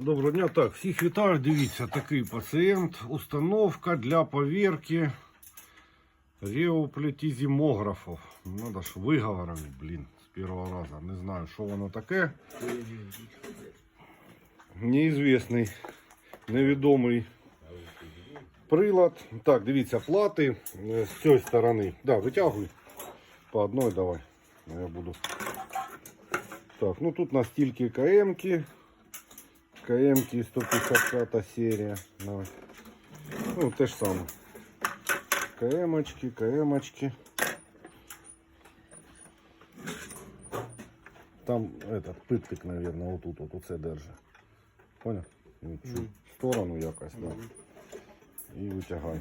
Доброго дня. Так, всіх вітаю. Дивіться, такий пацієнт. Установка для повірки реоплетизимографів. Надо ж виговорили, блін, з першого разу. Не знаю, що воно таке. Неізвісний, невідомий прилад. Так, дивіться, плати е, з цієї сторони. Да, витягуй. По одной давай. Я буду. Так, ну тут настільки КМ-ки. КМ-ки 155 серія. Давай. Ну, те ж саме. КМ-очки, КМ-очки. Там этот питник, наверное, отут, от оце держи. Понял? Чуть В сторону якось, да. І витягай.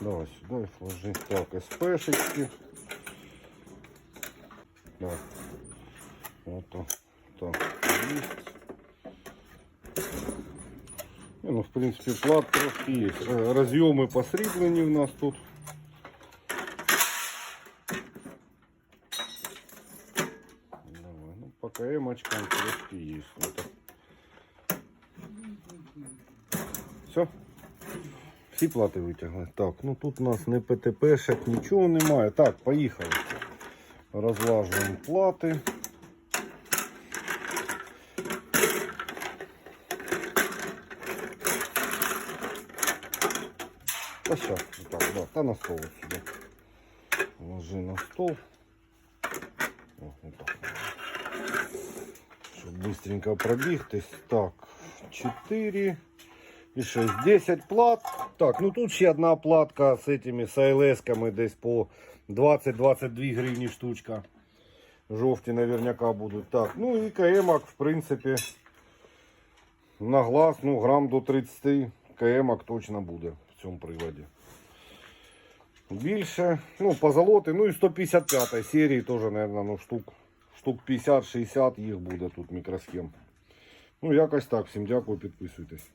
Давай сюди, ложи. Так, СПшечки. Давай. Вот так. Так, есть. ну, в принципе, плат трошки есть. Э, Разъемы посріблені в нас тут. Давай, ну, по КМ-очкам трошки есть. Вот так. Все? Всі плати витягли. Так, ну тут у нас не ПТПшек, нічого немає. Так, поїхали. Розлажуємо плати. Та щас, так, да, та на стол ось сюди. Ложи на стол. О, отак. Щоб быстренько пробігтись. Так, 4 і 6, 10 плат. Так, ну тут ще одна платка з этими з АЛС-ками десь по 20-22 гривні штучка. Жовті наверняка будуть. Так, ну і КМок, в принципі, на глаз, ну, грам до 30 КМок точно буде цьому приладі. Більше, ну, позолоти, ну і 155 серії теж, наверное, ну, штук, штук 50-60 їх буде тут мікросхем. Ну, якось так. Всім дякую, підписуйтесь.